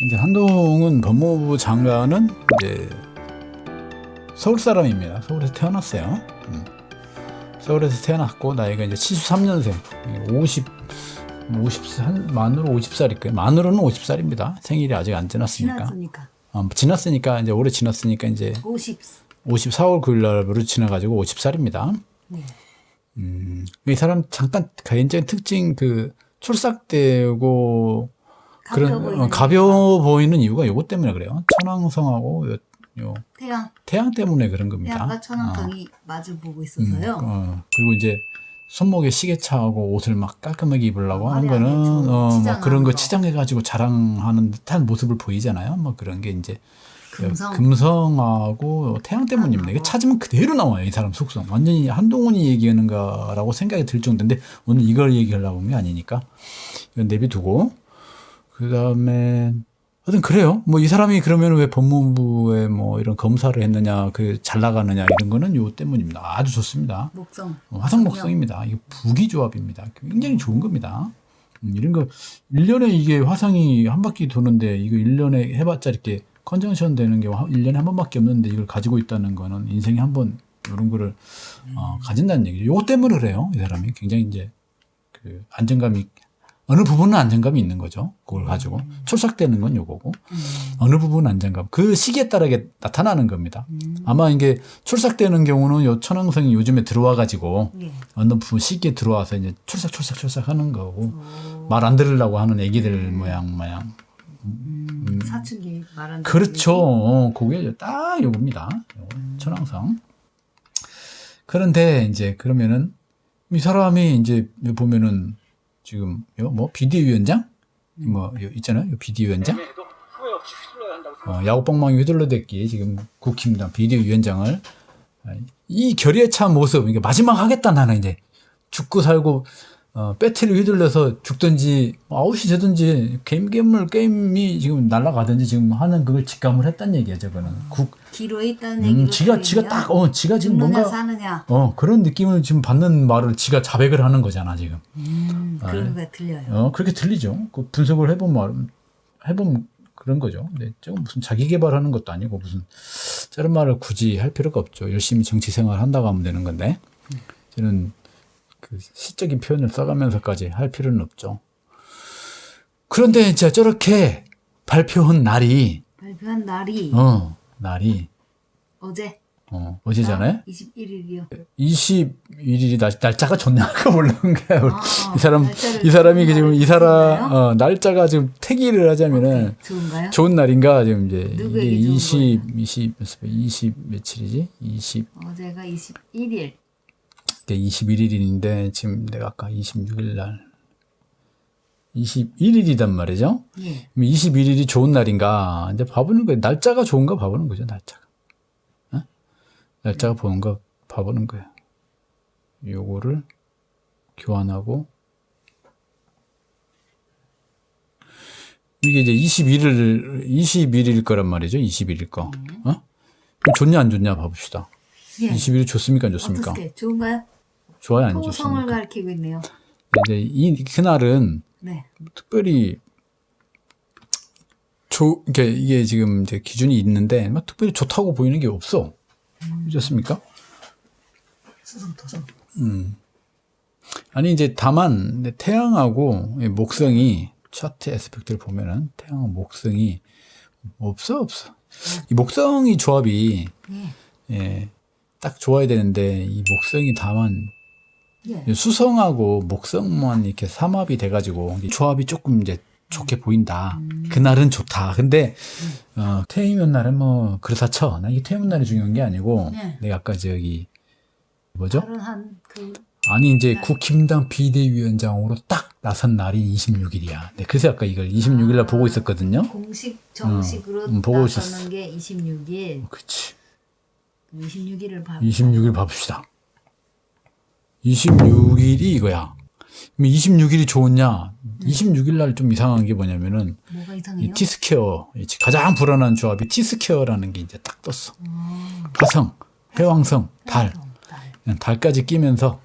이제 한동훈 법무부 장관은 이제 서울 사람입니다. 서울에서 태어났어요. 음. 서울에서 태어났고 나이가 이제 73년생, 50, 50, 한 만으로 50살일 거예요. 만으로는 50살입니다. 생일이 아직 안 지났으니까. 지났으니까 어, 지났으니까 이제 올해 지났으니까 이제 50. 54월 9일 날로 지나가지고 50살입니다. 네. 음, 이 사람 잠깐 개인적인 특징 그 출삭되고 가벼워 그런 보이는 어, 가벼워 보이는 이유가 요것 때문에 그래요. 천왕성하고 요, 요 태양 태양 때문에 그런 겁니다. 태양과 천왕성이 마주 보고 있어서요. 어, 그리고 이제 손목에 시계차하고 옷을 막 깔끔하게 입으려고 하는 화려하게 거는 좀 어, 뭐 치장하는 그런 거 거. 치장해 가지고 자랑하는 듯한 모습을 보이잖아요. 뭐 그런 게 이제 금성. 금성하고 태양 때문입니다. 이게 찾으면 그대로 나와요. 이 사람 속성. 완전히 한동훈이 얘기하는가라고 생각이 들 정도인데 오늘 이걸 얘기하려고 하는 게 아니니까 이건 내비두고 그 다음에 하여튼 그래요. 뭐 이 사람이 그러면 왜 법무부에 뭐 이런 검사를 했느냐, 그 잘 나가느냐 이런 거는 요 때문입니다. 아주 좋습니다. 목성. 어, 화성 목성입니다. 이게 부기 조합입니다. 굉장히 좋은 겁니다. 음, 이런 거 1년에 이게 화상이 한 바퀴 도는데 이거 1년에 해봤자 이렇게 컨정션 되는 게 1년에 한 번밖에 없는데 이걸 가지고 있다는 거는 인생에 한 번 이런 거를 어, 가진다는 얘기죠. 요거 때문에 그래요. 이 사람이 굉장히 이제 그 안정감이 어느 부분은 안정감이 있는 거죠. 그걸 가지고. 출삭되는 건 요거고. 어느 부분은 안정감. 그 시기에 따르게 나타나는 겁니다. 아마 이게 출삭되는 경우는 요 천왕성이 요즘에 들어와 가지고 예. 어느 부분 시기에 들어와서 이제 출삭 출삭 출삭 하는 거고. 말 안 들으려고 하는 애기들 모양 모양. 음, 사춘기 말하는 그렇죠. 어, 그게 딱 요겁니다. 요거, 천왕성. 그런데 이제 그러면은 이 사람이 이제 보면은 지금 요? 뭐 비대위원장? 뭐요 있잖아요. 요 비대위원장? 어, 야구방망이 휘둘러댔기 지금 국힘당 비대위원장을 이 결의에 찬 모습 이게 마지막 하겠다 나는 이제. 죽고 살고 어, 배트를 휘둘러서 죽든지 아웃이 되든지 게임 게임을 게임이 지금 날아가든지 지금 하는 그걸 직감을 했단 얘기야 저거는. 국 기로에 있다는 음, 지가 지가 들리면 딱어 지가 지금 뭔가 사느냐? 어 그런 느낌을 지금 받는 말을 지가 자백을 하는 거잖아 지금. 음, 아, 그런 거 들려요. 어 그렇게 들리죠. 그 분석을 해보면 말- 해보면 그런 거죠. 근데 저건 무슨 자기 개발하는 것도 아니고 무슨 저런 말을 굳이 할 필요가 없죠. 열심히 정치 생활 한다고 하면 되는 건데. 저는 그 시적인 표현을 써가면서까지 할 필요는 없죠. 그런데 진짜 저렇게 발표한 날이 발표한 날이 어 날이 어제 어 어제잖아요 21일이요. 21일이 날, 날짜가 좋냐 그 몰라는 거야. 우리. 아, 이 사람 이 사람이 지금 이 사람? 어, 날짜가 지금 태기를 하자면은 좋은가요? 좋은 날인가 지금 이제 이게 누구에게 좋은 20 20 20 며칠이지? 20 어제가 21일. 21일인데 지금 내가 아까 26일 날 21일이단 말이죠. 예. 21일이 좋은 날인가? 이제 봐보는 거예요. 날짜가 좋은가 봐보는 거죠. 날짜가. 어? 날짜가 보는 거 봐보는 거예요. 요거를 교환하고 이게 이제 21일 21일 거란 말이죠. 21일 거. 어? 그럼 좋냐 안 좋냐 봐봅시다. 예. 21일 좋습니까 안 좋습니까? 어떻게 좋은가요? 좋아요 안 좋습니까? 가리키고 있네요. 이제 이 그날은 네. 특별히 조, 이게, 이게 지금 이제 기준이 있는데, 막 특별히 좋다고 보이는 게 없어. 수성 토성. 아니, 이제 다만, 태양하고 이 목성이, 차트 에스펙트를 보면은, 태양하고 목성이 없어, 없어. 이 목성이 조합이, 예. 예, 딱 좋아야 되는데, 이 목성이 다만, 예. 수성하고 목성만 이렇게 삼합이 돼가지고 이 조합이 조금 이제 좋게 보인다. 그날은 좋다. 근데 어, 퇴임연 날은 뭐 그렇다 쳐. 나 이게 퇴임연 날이 중요한 게 아니고 네. 내가 아까 저기 뭐죠? 다른 한그 아니 이제 국힘당 비대위원장으로 딱 나선 날이 26일이야. 네, 그래서 아까 이걸 26일 날 보고 있었거든요. 공식 정식으로 음, 보고 나서는 있었어. 게 26일. 그렇지. 26일을 봐. 26일 봐봅시다. 26일이 이거야. 그럼 26일이 좋으냐? 26일 날 좀 이상한 게 뭐냐면은 이이 가장 불안한 조합이 티스퀘어라는 게 이제 딱 떴어. 화성, 해왕성, 달, 달까지 끼면서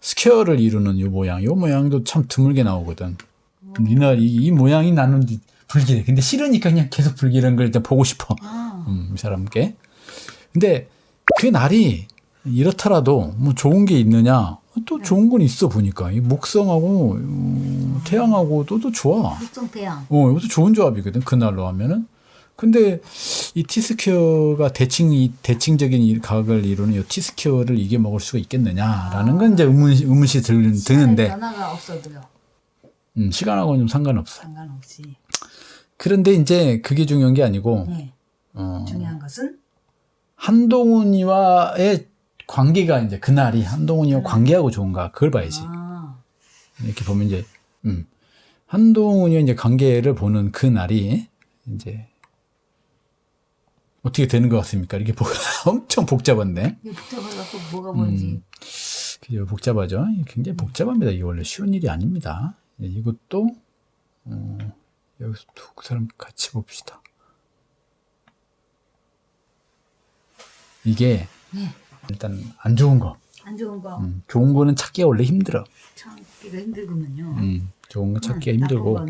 스퀘어를 이루는 요 모양, 요 모양도 참 드물게 나오거든. 이날 이, 이 모양이 나는 불길해. 근데 싫으니까 그냥 계속 불길한 걸 일단 보고 싶어. 아, 음, 이 사람께. 근데 그 날이 이렇더라도 뭐 좋은 게 있느냐? 또 좋은 건 있어 보니까 이 목성하고 음, 태양하고도 또 좋아. 육성 태양. 어, 이것도 좋은 조합이거든. 그날로 하면은. 근데 이 티스퀘어가 대칭 이 대칭적인 이 각을 이루는 이 티스퀘어를 이게 먹을 수가 있겠느냐라는 건 이제 의문 의문시 들, 드는데 변화가 없어도요. 음, 시간하고는 좀 상관없어. 상관없이. 그런데 이제 그게 중요한 게 아니고 네. 어, 중요한 것은 한동훈이와의 관계가 이제 그날이 한동훈이와 관계하고 좋은가 그걸 봐야지. 아, 이렇게 보면 이제 음, 한동훈이와 이제 관계를 보는 그 날이 이제 어떻게 되는 것 같습니까? 이게 복- 엄청 복잡한데. 복잡해갖고 뭐가 뭔지. 음, 그죠 복잡하죠. 굉장히 복잡합니다. 이게 원래 쉬운 일이 아닙니다. 예, 이것도 어, 여기서 두 사람 같이 봅시다. 이게 네. 일단 안 좋은 거. 안 좋은 거 음, 좋은 거는 찾기가 원래 힘들어. 참기가 힘들구만요. 음, 좋은 거 찾기가 음, 힘들고.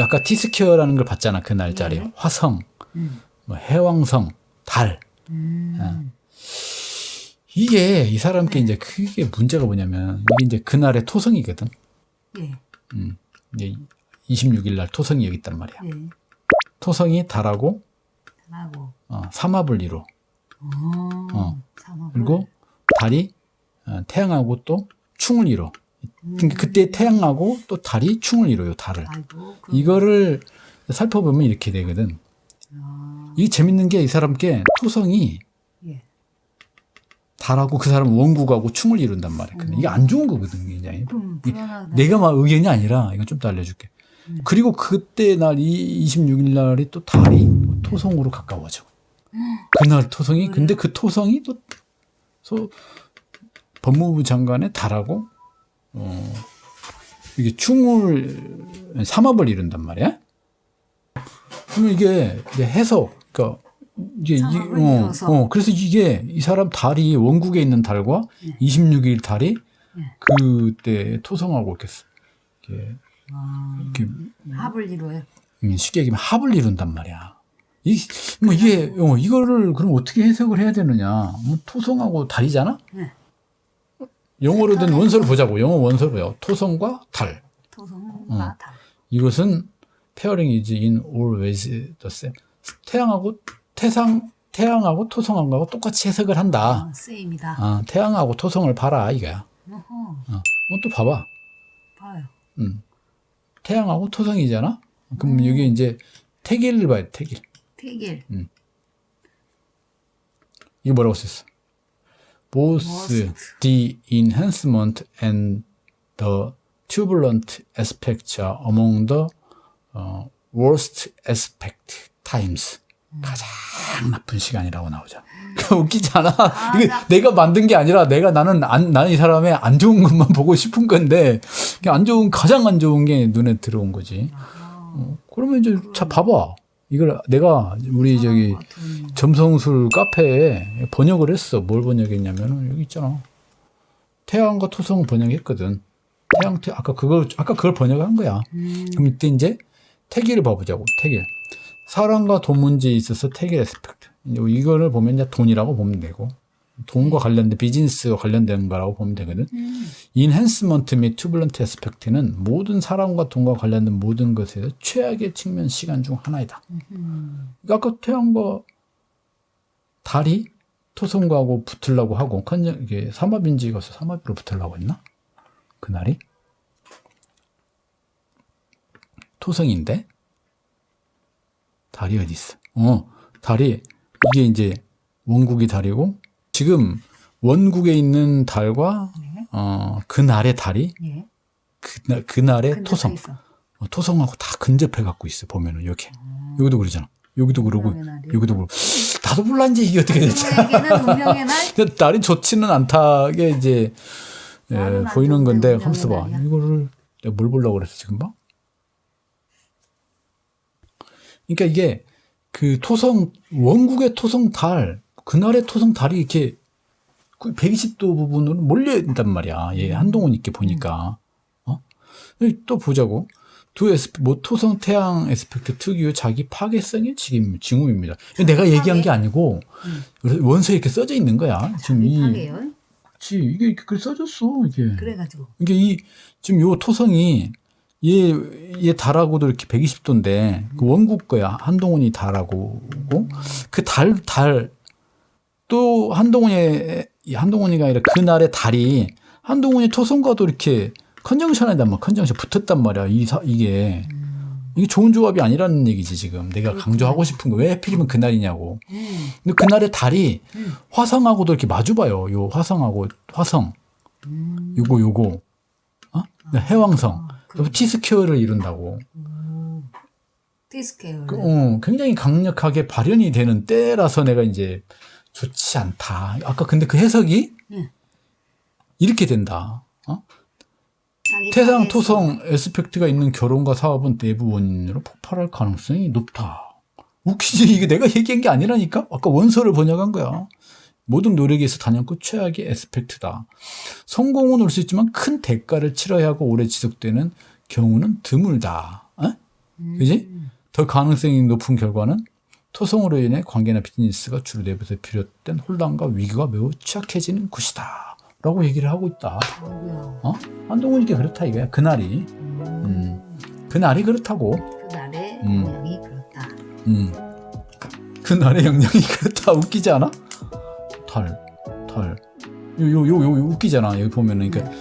아까 티스퀘어라는 걸 봤잖아. 그 날짜리. 네. 화성, 음. 뭐 해왕성, 달. 음. 이게 이 사람께 이제 크게 문제가 뭐냐면 이게 이제 그날의 토성이거든. 예. 음, 이제 26일 날 토성이 여기 있단 말이야. 예. 토성이 달하고 하고. 어, 삼합을 이루. 어. 어. 그리고 달이 어, 태양하고 또 충을 이뤄. 그러니까 그때 태양하고 또 달이 충을 이뤄요. 달을. 아이고. 그, 이거를 살펴보면 이렇게 되거든. 아, 이게 재밌는 게 이 사람께 토성이 예. 달하고 그 사람 원국하고 충을 이룬단 말이야. 근데 이게 안 좋은 거거든, 굉장히. 불안하다. 내가 막 의견이 아니라 이건 좀 더 알려줄게. 음. 그리고 그때 날 이 26일 날이 또 달이 토성으로 가까워져. 그날 토성이 근데 그 토성이 또 소, 법무부 장관의 달하고 어 이게 충을 삼합을 이룬단 말이야. 그러면 이게 이제 해석 그러니까 이게 이, 어. 어 그래서 이게 이 사람 달이 원국에 있는 달과 네. 26일 달이 네. 그때 토성하고 이렇게 이렇게, 아, 이렇게 합을 이루어요. 음, 쉽게 얘기하면 합을 이룬단 말이야. 이, 뭐 이게, 어, 이거를 그럼 어떻게 해석을 해야 되느냐. 뭐 토성하고 달이잖아? 네. 영어로 된 원서를 보자고. 영어 원서를 보자. 토성과 달. 토성과 달. 이것은 pairing is in all ways the same. 태양하고 태상, 태양하고 토성하고 똑같이 해석을 한다. 어, 쓰임이다. 아, 태양하고 토성을 봐라, 이거야. 어, 뭐또 봐봐. 봐요. 음. 태양하고 토성이잖아? 그럼 여기 이제 태길을 봐야 돼, 태길. 태길. 이거 뭐라고 썼어? Both the enhancement and the turbulent aspects are among the 어, worst aspect times. 가장 나쁜 시간이라고 나오죠. 웃기잖아. 이게 나- 내가 만든 게 아니라 내가 나는 안, 나는 이 사람의 안 좋은 것만 보고 싶은 건데 안 좋은 가장 안 좋은 게 눈에 들어온 거지. 어, 그러면 이제 자 봐봐. 이걸 내가 우리 저기 같은 점성술 카페에 번역을 했어. 뭘 번역했냐면은 여기 있잖아. 태양과 토성 번역했거든. 태양 태 아까 그걸 아까 그걸 번역한 거야. 음, 그럼 이때 이제 태길을 봐보자고. 태길. 사람과 돈 문제에 있어서 태길 에스펙트. 이제 이거를 보면 이제 돈이라고 보면 되고 돈과 관련된 비즈니스와 관련된 거라고 보면 되거든. 음, 인핸스먼트 및 투블런트 에스펙트는 모든 사람과 돈과 관련된 모든 것에서 최악의 측면 시간 중 하나이다. 음, 아까 태양과 달이 토성과하고 붙으려고 하고 컨정 이게 삼합인지 가서 삼합으로 붙으려고 했나? 그날이 토성인데 달이 어디 있어? 어, 달이 이게 이제 원국이 달이고 지금 원국에 있는 달과 네. 어, 그날의 달이 예. 그날 그날의 토성 서 있어. 어, 토성하고 다 근접해 갖고 있어 보면은 이렇게 여기도 그러잖아 여기도 그러고? 여기도 그러고 나도 몰라 이제 이게 어떻게 됐지 운명의 날, 날이 좋지는 않다게 이제 예, 보이는 건데 하면서 봐. 이거를 내가 뭘 보려고 그랬어 지금 봐 그러니까 이게 그 토성 원국의 토성 달 그날의 토성 달이 이렇게 그 120도 부분으로 몰려 있단 말이야. 얘 한동훈 있게 보니까. 어? 또 보자고. 두 에스페, 뭐 토성 태양 에스펙트 특유의 자기 파괴성의 징- 징후입니다. 내가 얘기한 게 아니고 음. 원서에 이렇게 써져 있는 거야. 지금 이. 그치, 이게 이렇게 글 써졌어 이게. 그래가지고 이게 이 지금 요 토성이 얘, 얘 달하고도 이렇게 120도인데 그 원국 거야 한동훈이 달하고 그 달 달 또 한동훈이 이 한동훈이가 아니라 그날의 달이 한동훈이 토성과도 이렇게 컨정션에다 막 컨정션 붙었단 말이야. 이 사, 이게. 이게 좋은 조합이 아니라는 얘기지 지금. 내가 강조하고 싶은 거. 왜 하필이면 그날이냐고. 음. 근데 그날의 달이 음. 화성하고도 이렇게 마주봐요. 요 화성하고 화성. 음. 요거 요거. 어? 해왕성. 아, 그래서 T스퀘어를 이룬다고. 음. 디스케어. 그, 어, 굉장히 강력하게 발현이 되는 때라서 내가 이제 좋지 않다 아까 근데 그 해석이 네. 이렇게 된다 어? 자기 태상. 토성 에스펙트가 있는 결혼과 사업은 내부 원인으로 폭발할 가능성이 높다 웃기지 이게 내가 얘기한 게 아니라니까 아까 원서를 번역한 거야 모든 노력에서 단연코 최악의 에스펙트다 성공은 올 수 있지만 큰 대가를 치러야 하고 오래 지속되는 경우는 드물다 어? 음. 그지? 더 가능성이 높은 결과는 토성으로 인해 관계나 비즈니스가 주로 내부에서 비롯된 혼란과 위기가 매우 취약해지는 것이다. 라고 얘기를 하고 있다. 어? 한동훈이게 그렇다 이거야. 그날이. 음. 음. 그날이 그렇다고. 그날의 음. 모양이 그렇다. 음. 그날의 영향이 그렇다. 웃기지 않아? 달, 달. 요, 요, 요, 요, 요 웃기잖아. 여기 보면은. 그러니까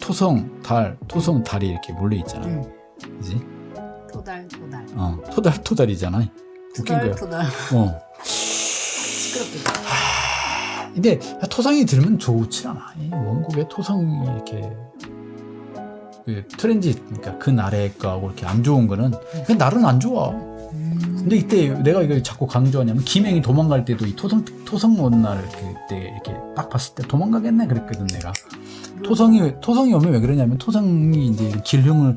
토성, 달, 토성, 달이 이렇게 몰려 있잖아. 음. 그지? 토달 토달. 어. 토달, 토달이잖아. 웃긴 거야. 어. 근데 토성이 들으면 좋지 않아. 이 원국의 토성이 이렇게 그 트렌지 그러니까 그 날의 거하고 이렇게 안 좋은 거는 그 날은 안 좋아. 음. 근데 이때 내가 이걸 자꾸 강조하냐면 김행이 도망갈 때도 이 토성 토성 오는 날 그때 이렇게 딱 봤을 때 도망가겠네 그랬거든 내가. 토성이 토성이 오면 왜 그러냐면 토성이 이제 길흉을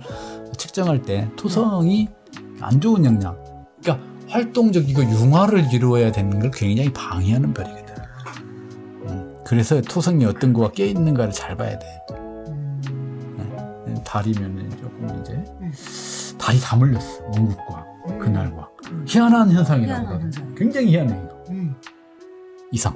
측정할 때 토성이 안 좋은 영향. 활동적이고 융화를 이루어야 되는 걸 굉장히 방해하는 별이거든. 음, 그래서 토성이 어떤 거가 깨 있는가를 잘 봐야 돼. 음. 달이면은 조금 이제 음. 달이 다 물렸어 원국과 음. 그날과 음. 희한한 현상이라고 희한한 하거든. 현상. 굉장히 희한해 음. 이상